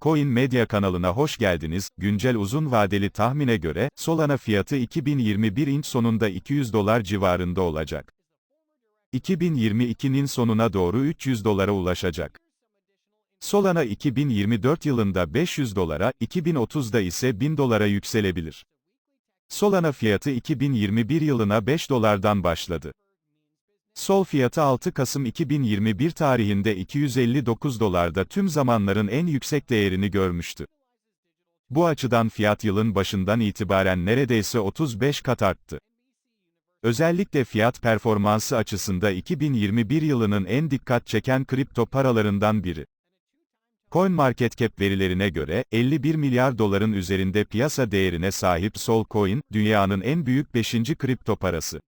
Coin Medya kanalına hoş geldiniz. Güncel uzun vadeli tahmine göre, Solana fiyatı 2021 inç sonunda 200 dolar civarında olacak. 2022'nin sonuna doğru 300 dolara ulaşacak. Solana 2024 yılında 500 dolara, 2030'da ise 1000 dolara yükselebilir. Solana fiyatı 2021 yılına 5 dolardan başladı. Sol fiyatı 6 Kasım 2021 tarihinde 259 dolarda tüm zamanların en yüksek değerini görmüştü. Bu açıdan fiyat yılın başından itibaren neredeyse 35 kat arttı. Özellikle fiyat performansı açısında 2021 yılının en dikkat çeken kripto paralarından biri. CoinMarketCap verilerine göre, 51 milyar doların üzerinde piyasa değerine sahip Solcoin, dünyanın en büyük 5. kripto parası.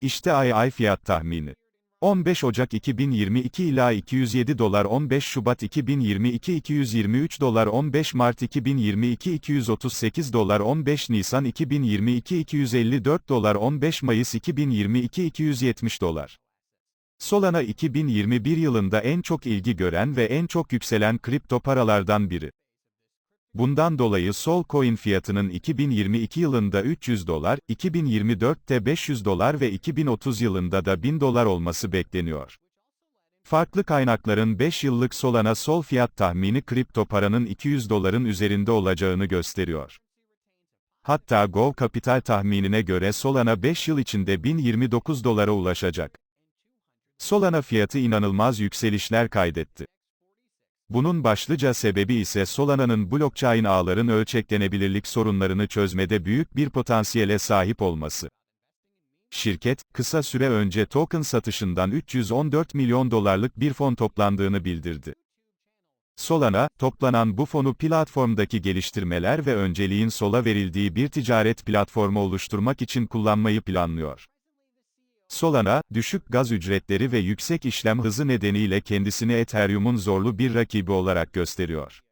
İşte ay ay fiyat tahmini. 15 Ocak 2022 ila 207 dolar 15 Şubat 2022 223 dolar 15 Mart 2022 238 dolar 15 Nisan 2022 254 dolar 15 Mayıs 2022 270 dolar. Solana 2021 yılında en çok ilgi gören ve en çok yükselen kripto paralardan biri. Bundan dolayı Solcoin fiyatının 2022 yılında 300 dolar, 2024'te 500 dolar ve 2030 yılında da 1000 dolar olması bekleniyor. Farklı kaynakların 5 yıllık Solana Sol fiyat tahmini kripto paranın 200 doların üzerinde olacağını gösteriyor. Hatta Go Capital tahminine göre Solana 5 yıl içinde 1029 dolara ulaşacak. Solana fiyatı inanılmaz yükselişler kaydetti. Bunun başlıca sebebi ise Solana'nın blockchain ağların ölçeklenebilirlik sorunlarını çözmede büyük bir potansiyele sahip olması. Şirket, kısa süre önce token satışından 314 milyon dolarlık bir fon toplandığını bildirdi. Solana, toplanan bu fonu platformdaki geliştirmeler ve önceliğin sola verildiği bir ticaret platformu oluşturmak için kullanmayı planlıyor. Solana, düşük gaz ücretleri ve yüksek işlem hızı nedeniyle kendisini Ethereum'un zorlu bir rakibi olarak gösteriyor.